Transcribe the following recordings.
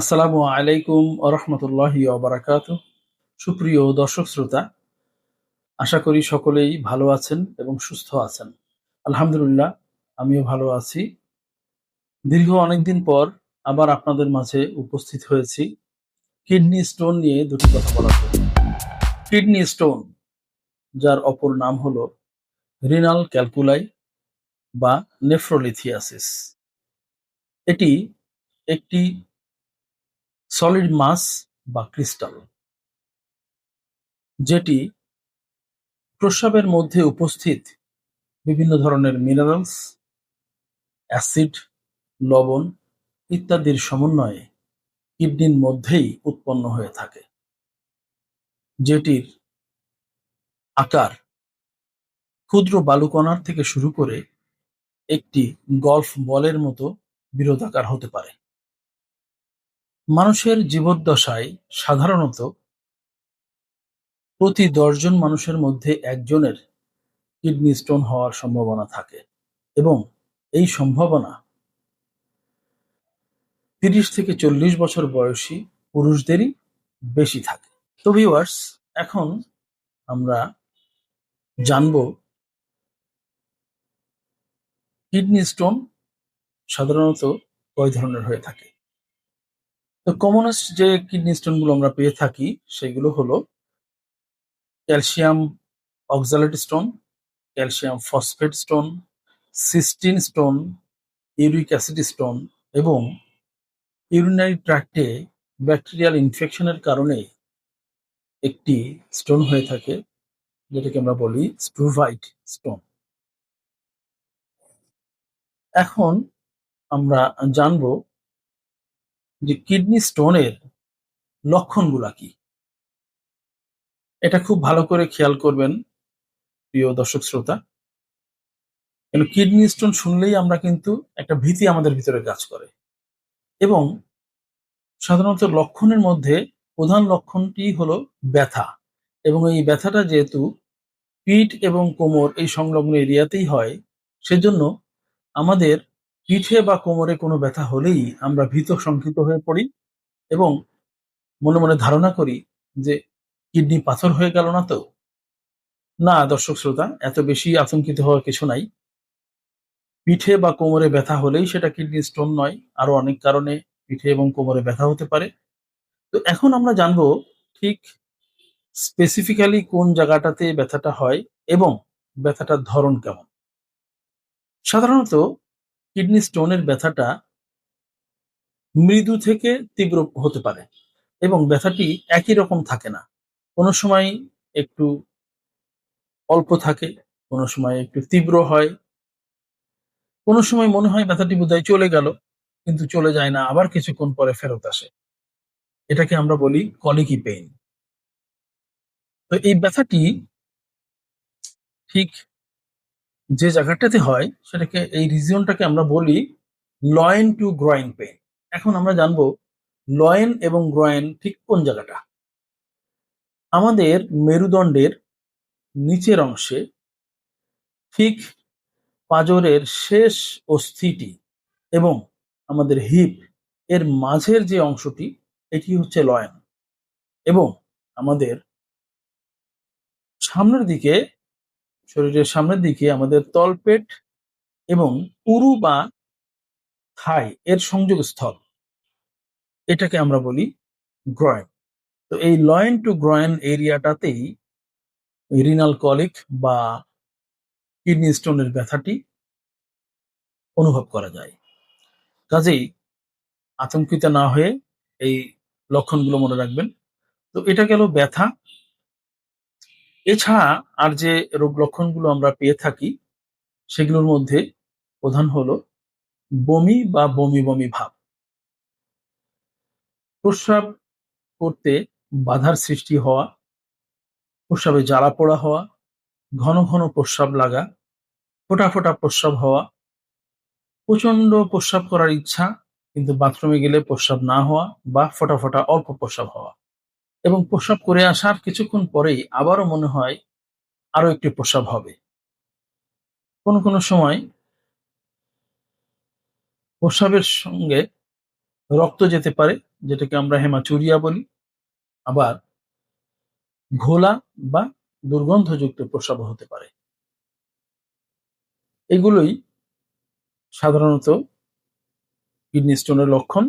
আসসালামু আলাইকুম আরহামতুল্লাহ বারাকাত সুপ্রিয় দর্শক শ্রোতা, আশা করি সকলেই ভালো আছেন এবং সুস্থ আছেন। আলহামদুলিল্লাহ, আমিও ভালো আছি। দীর্ঘ অনেকদিন পর আবার আপনাদের মাঝে উপস্থিত হয়েছি। কিডনি স্টোন নিয়ে দুটি কথা জন্য। কিডনি স্টোন, যার অপর নাম হলো রিনাল ক্যালকুলাই বা নেফ্রোলিথিয়াসিস। এটি একটি সলিড মাস বা ক্রিস্টাল, যেটি প্রস্রাবের মধ্যে উপস্থিত বিভিন্ন ধরনের মিনারেলস, অ্যাসিড, লবণ ইত্যাদির সমন্বয়ে কিডনির মধ্যেই উৎপন্ন হয়ে থাকে, যেটির আকার ক্ষুদ্র বালুকণার থেকে শুরু করে একটি গল্ফ বলের মতো বিরোধাকার হতে পারে। মানুষের জীবদ্দশায় সাধারণত প্রতি দশজন মানুষের মধ্যে একজনের কিডনি স্টোন হওয়ার সম্ভাবনা থাকে এবং এই সম্ভাবনা তিরিশ থেকে চল্লিশ বছর বয়সী পুরুষদেরই বেশি থাকে। তো ভিউয়ার্স এখন আমরা জানব কিডনি স্টোন সাধারণত কয় ধরনের হয়ে থাকে। তো কমনেস্ট যে কিডনি স্টোনগুলো আমরা পেয়ে থাকি, সেগুলো হলো calcium oxalate stone, calcium phosphate stone, cystine stone, uric acid stone এবং ইউরিনারি ট্র্যাক্টে ব্যাকটেরিয়াল ইনফেকশনের কারণে একটি স্টোন হয়ে থাকে, যেটাকে আমরা বলি স্ট্রুভাইট স্টোন। এখন আমরা জানব যে কিডনি স্টোনের লক্ষণগুলা কি? এটা খুব ভালো করে খেয়াল করবেন, প্রিয় দর্শক শ্রোতা। কেন কিডনি স্টোন শুনলেই আমরা কিন্তু একটা ভীতি আমাদের ভিতরে কাজ করে। এবং সাধারণত লক্ষণের মধ্যে প্রধান লক্ষণটি হলো ব্যথা। এবং এই ব্যথাটা যেহেতু পিঠ এবং কোমর এই সংলগ্ন এরিয়াতেই হয়, সেজন্য আমাদের পিঠে বা কোমরে কোনো ব্যথা হলেই আমরা ভীত শঙ্কিত হয়ে পড়ি এবং মনে মনে ধারণা করি যে কিডনি পাথর হয়ে গেল না তো? না, দর্শক শ্রোতা, এত বেশি আতঙ্কিত হওয়ার কিছু নাই। পিঠে বা কোমরে ব্যথা হলেই সেটা কিডনি স্টোন নয় আরও অনেক কারণে পিঠে এবং কোমরে ব্যথা হতে পারে। তো এখন আমরা জানব ঠিক স্পেসিফিক্যালি কোন জায়গাটাতে ব্যথাটা হয় এবং ব্যথাটার ধরন কেমন। সাধারণত কিডনি স্টোনের ব্যথাটা মৃদু থেকে তীব্র হতে পারে এবং ব্যথাটি একই রকম থাকে না। কোনো সময় একটু অল্প থাকে, কোনো সময় একটু তীব্র হয়। কোনো সময় মনে হয় ব্যথাটি বোধহয় চলে গেল, কিন্তু চলে যায় না, আবার কিছুক্ষণ পরে ফেরত আসে। এটাকে আমরা বলি কলিকি পেইন। তো এই ব্যথাটি ঠিক যে জায়গাটাতে হয়, সেটাকে এই রিজিয়নটাকে আমরা বলি লয়েন টু গ্রয়েন পেইন এখন আমরা জানব লয়েন এবং গ্রয়েন ঠিক কোন জায়গাটা? আমাদের মেরুদণ্ডের নিচের অংশে ঠিক পাজরের শেষ অস্থিটি এবং আমাদের হিপ এর মাঝের যে অংশটি, এটি হচ্ছে লয়েন এবং আমাদের সামনের দিকে শরীরের সামনের দিকে আমাদের তলপেট এবং পুরু বা থাই এর সংযোগ স্থল এটাকে আমরা বলি গ্রয়েন। তো এই লয়েন টু গ্রয়েন এরিয়াটাতেই রিনাল কলিক বা কিডনি স্টোনের ব্যথাটি অনুভব করা যায়। কাজেই আতঙ্কিত না হয়ে এই লক্ষণগুলো মনে রাখবেন। তো এটা গেল ব্যথা। এছাড়া আর যে রোগ লক্ষণগুলো আমরা পেয়ে থাকি, সেগুলোর মধ্যে প্রধান হলো বমি বা বমি বমি ভাব। প্রস্রাব করতে বাধার সৃষ্টি হওয়া, প্রস্রাবে জ্বালা পোড়া হওয়া, ঘন ঘন প্রস্রাব লাগা, ফোটা ফোটা প্রস্রাব হওয়া প্রচণ্ড প্রস্রাব করার ইচ্ছা, কিন্তু বাথরুমে গেলে প্রস্রাব না হওয়া বা ফোটা ফোটা অল্প প্রস্রাব হওয়া। এবং প্রস্রাব করে আসার কিছুক্ষণ পরেই আবারও মনে হয় আরও একটি প্রস্রাব হবে। কোন কোন সময় প্রস্রাবের সঙ্গে রক্ত যেতে পারে, যেটাকে আমরা হেমাচুরিয়া বলি। আবার ঘোলা বা দুর্গন্ধযুক্ত প্রস্রাব হতে পারে। এগুলোই সাধারণত কিডনি স্টোনের লক্ষণ।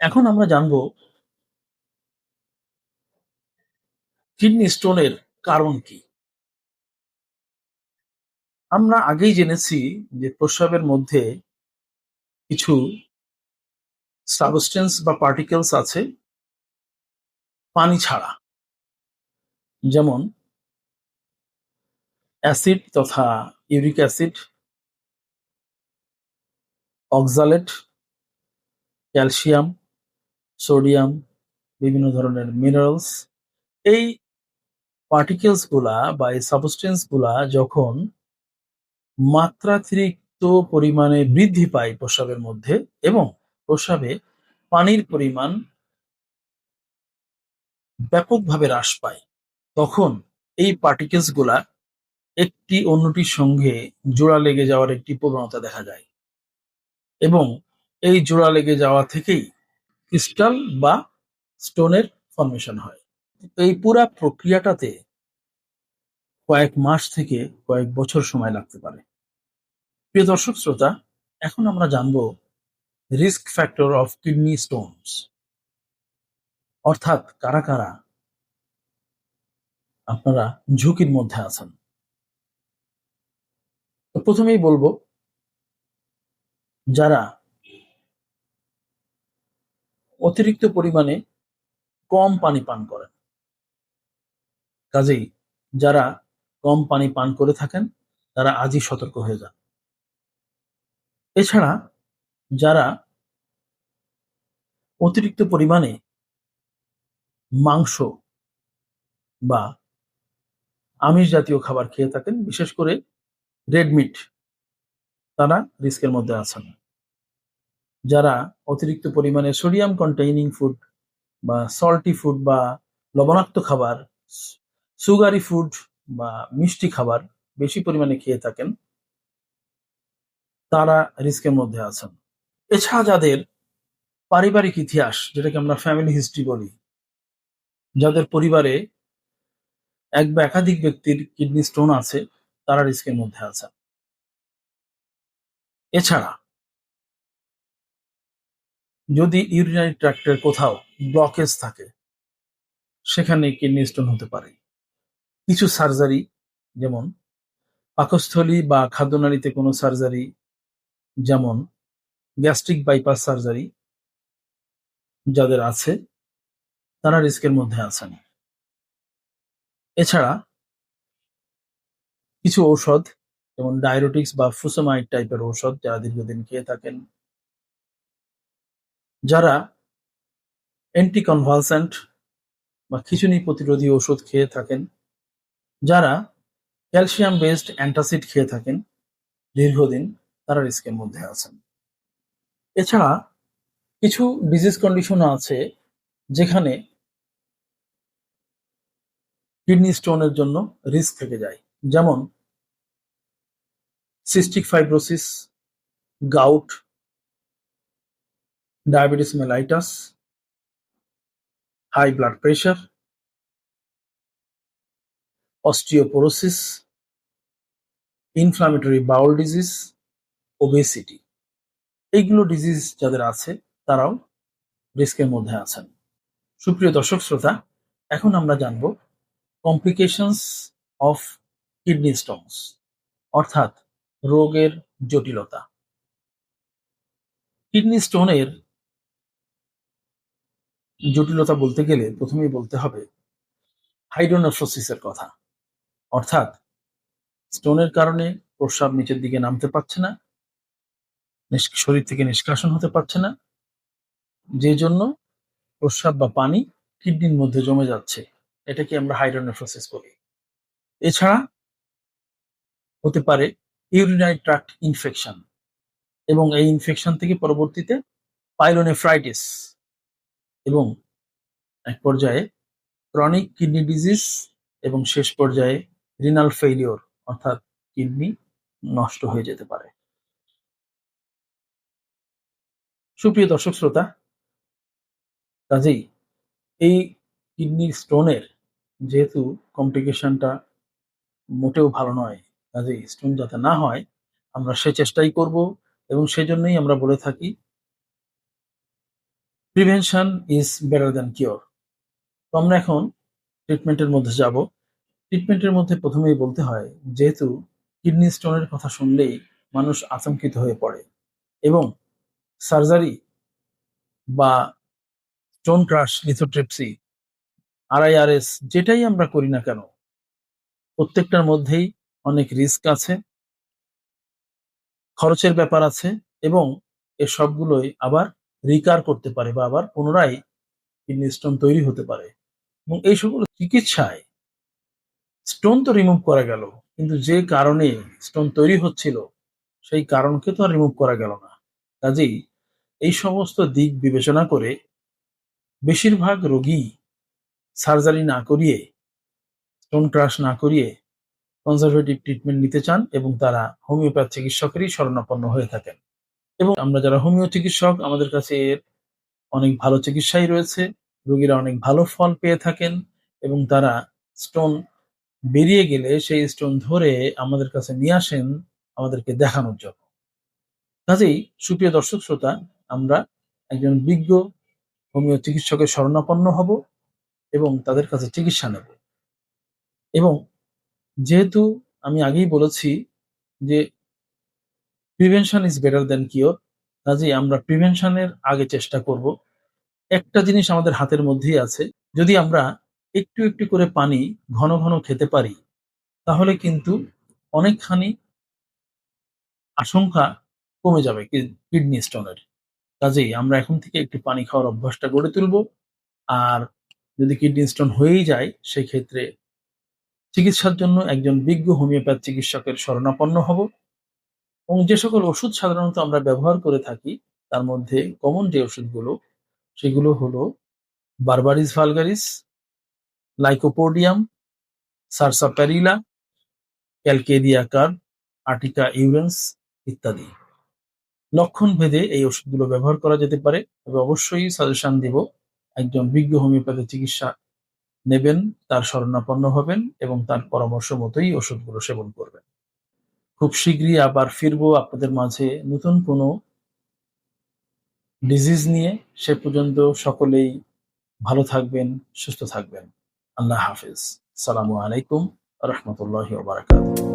এখন আমরা জানব কিডনি স্টোনের কারণ কি? আমরা আগেই জেনেছি যে প্রস্রাবের মধ্যে কিছু সাবস্টেন্স বা পার্টিকেলস আছে, পানি ছাড়া। যেমন অ্যাসিড তথা uric acid oxalate calcium sodium বিভিন্ন ধরনের মিনারেলস এই পার্টিকেলসগুলা বা এই সাবস্টেন্সগুলা যখন মাত্রাতিরিক্ত পরিমাণে বৃদ্ধি পায় প্রস্রাবের মধ্যে এবং প্রস্রাবে পানির পরিমাণ ব্যাপকভাবে হ্রাস পায়, তখন এই পার্টিকেলসগুলা একটি অন্যটির সঙ্গে জোড়া লেগে যাওয়ার একটি প্রবণতা দেখা যায় এবং এই জোড়া লেগে যাওয়া থেকেই ক্রিস্টাল বা স্টোনের ফর্মেশন হয়। এই পুরা প্রক্রিয়াটাতে কয়েক মাস থেকে কয়েক বছর সময় লাগতে পারে। প্রিয় দর্শক, শ্রোতা, এখন আমরা জানব risk factor of kidney stones অর্থাৎ কারা কারা আপনারা ঝুঁকির মধ্যে আছেন। তো প্রথমেই বলব, যারা অতিরিক্ত পরিমাণে কম পানি পান করেন কাজেই যারা কম পানি পান করে থাকেন, তারা আজই সতর্ক হয়ে যান। এছাড়া যারা অতিরিক্ত পরিমাণে মাংস বা আমিষ জাতীয় খাবার খেয়ে থাকেন, বিশেষ করে রেড মিট তারা রিস্কের মধ্যে আছেন। যারা অতিরিক্ত পরিমাণে সোডিয়াম কন্টেইনিং ফুড বা সল্টি ফুড বা লবণাক্ত খাবার সুগারি ফুড বা মিষ্টি খাবার বেশি পরিমাণে খেয়ে থাকেন, তারা রিস্কের মধ্যে আছেন। এছাড়া যাদের পারিবারিক ইতিহাস, যেটাকে আমরা ফ্যামিলি হিস্ট্রি বলি, যাদের পরিবারে এক বা একাধিক ব্যক্তির কিডনি স্টোন আছে, তারা রিস্কের মধ্যে আছেন। এছাড়া যদি ইউরিনারি ট্র্যাক্টের কোথাও ব্লকেজ থাকে, সেখানে কিডনি স্টোন হতে পারে। কিছু সার্জারি যেমন পাকস্থলী বা খাদ্যনালীতে কোনো সার্জারি যেমন গ্যাস্ট্রিক বাইপাস সার্জারি যাদের আছে, তারা রিস্কের মধ্যে আছেন। এছাড়া কিছু ঔষধ, যেমন ডায়রোটিক্স বা ফুসোমাইড টাইপের ঔষধ যারা দীর্ঘদিন খেয়ে থাকেন, যারা অ্যান্টিকনভালসেন্ট বা খিচুনি প্রতিরোধী ওষুধ খেয়ে থাকেন যারা ক্যালসিয়াম বেসড অ্যান্টাসিড খেয়ে থাকেন, দীর্ঘদিন তারা রিস্কের মধ্যে আছেন। এছাড়া কিছু ডিজিজ কন্ডিশনও আছে যেখানে কিডনি স্টোনের জন্য রিস্ক থেকে যায়। যেমন cystic fibrosis gout diabetes mellitus high blood pressure osteoporosis inflammatory bowel disease obesity এইগুলো ডিজিজ যাদের আছে, তারাও রিস্কের মধ্যে আছেন। সুপ্রিয় দর্শক, শ্রোতা, এখন আমরা জানব কমপ্লিকেশনস অফ কিডনি স্টোনস অর্থাৎ রোগের জটিলতা। কিডনি স্টোনের জটিলতা বলতে গেলে প্রথমেই বলতে হবে হাইড্রোনেফ্রোসিসের কথা। অর্থাৎ স্টোনের কারণে প্রস্রাব নিচের দিকে নামতে পারছে না শরীর থেকে নিষ্কাশন হতে পারছে না। যে জন্য প্রস্রাব বা পানি কিডনির মধ্যে জমে যাচ্ছে। এটাকে আমরা হাইড্রোনেফ্রোসিস বলি। এছাড়া হতে পারে ইউরিনারি ট্রাক্ট ইনফেকশন এবং এই ইনফেকশন থেকে পরবর্তীতে পাইলোনেফ্রাইটিস এবং এক পর্যায়ে ক্রনিক কিডনি ডিজিজ এবং শেষ পর্যায়ে রিনাল ফেইলিওর অর্থাৎ কিডনি নষ্ট হয়ে যেতে পারে। সুপ্রিয় দর্শক শ্রোতা, কাজেই এই কিডনি স্টোনের যেহেতু কমপ্লিকেশনটা মোটেও ভালো নয়, কাজেই স্টোন যাতে না হয়, আমরা সে চেষ্টাই করব এবং সেজন্যই আমরা বলে থাকি prevention is better than cure তো আমরা এখন ট্রিটমেন্টের মধ্যে যাব। ট্রিটমেন্টের মধ্যে প্রথমেই বলতে হয়, যেহেতু কিডনি স্টোনের কথা শুনলেই মানুষ আতঙ্কিত হয়ে পড়ে এবং সার্জারি বা স্টোন ক্রাশ লিথোট্রিপসি আরআইআরএস যেটাই আমরা করি না কেন, প্রত্যেকটার মধ্যেই অনেক রিস্ক আছে, খরচের ব্যাপার আছে এবং এ সবগুলোই আবার রিকার করতে পারে বা আবার পুনরায় কিডনি স্টোন তৈরি হতে পারে এবং এই সবগুলো চিকিৎসায় স্টোন তো রিমুভ করা গেল, কিন্তু যে কারণে স্টোন তৈরি হচ্ছিল, সেই কারণকে তো আর রিমুভ করা গেল না। কাজেই এই সমস্ত দিক বিবেচনা করে বেশিরভাগ রোগী সার্জারি না করিয়ে স্টোন ক্রাশ না করিয়ে কনজারভেটিভ ট্রিটমেন্ট নিতে চান এবং তারা হোমিওপ্যাথ চিকিৎসকেরই শরণাপন্ন হয়ে থাকেন। এবং আমরা যারা হোমিও চিকিৎসক, আমাদের কাছে এর অনেক ভালো চিকিৎসাই রয়েছে। রোগীরা অনেক ভালো ফল পেয়ে থাকেন এবং তারা স্টোন বেরিয়ে গেলে সেই স্টোন ধরে আমাদের কাছে নিয়ে আসেন আমাদেরকে দেখানোর জন্য। কাজেই সুপ্রিয় দর্শক শ্রোতা, আমরা একজন বিজ্ঞ হোমিও চিকিৎসকের শরণাপন্ন হব এবং তাদের কাছে চিকিৎসা নেব। এবং যেহেতু আমি আগেই বলেছি যে prevention is better then cure কাজেই আমরা প্রিভেনশনের আগে চেষ্টা করব। একটা জিনিস আমাদের হাতের মধ্যেই আছে। যদি আমরা একটু একটু করে পানি ঘন ঘন খেতে পারি, তাহলে কিন্তু অনেকখানি আশঙ্কা কমে যাবে কিডনি স্টোনের। কাজেই আমরা এখন থেকে একটু পানি খাওয়ার অভ্যাসটা গড়ে তুলব। আর যদি কিডনি স্টোন হয়েই যায় সেই ক্ষেত্রে চিকিৎসার জন্য একজন বিজ্ঞ হোমিওপ্যাথ চিকিৎসকের শরণাপন্ন হব। এবং যে সকল ওষুধ সাধারণত আমরা ব্যবহার করে থাকি, তার মধ্যে কমন যে ওষুধগুলো, সেগুলো হলো berberis vulgaris lycopodium sarsaparilla calcarea carb urtica urens ইত্যাদি। লক্ষণ ভেদে এই ওষুধগুলো ব্যবহার করা যেতে পারে। তবে অবশ্যই সাজেশন দিব, একজন বিজ্ঞ হোমিওপ্যাথি চিকিৎসা নেবেন, তার শরণাপন্ন হবেন এবং তার পরামর্শ মতোই ওষুধগুলো সেবন করবেন। খুব শীঘ্রই আবার ফিরবো আপনাদের মাঝে নতুন কোনো ডিজিজ নিয়ে। সে পর্যন্ত সকলেই ভালো থাকবেন, সুস্থ থাকবেন। আল্লাহ হাফিজ সালামু আলাইকুম রহমতুল্লাহ বারাকাতুহ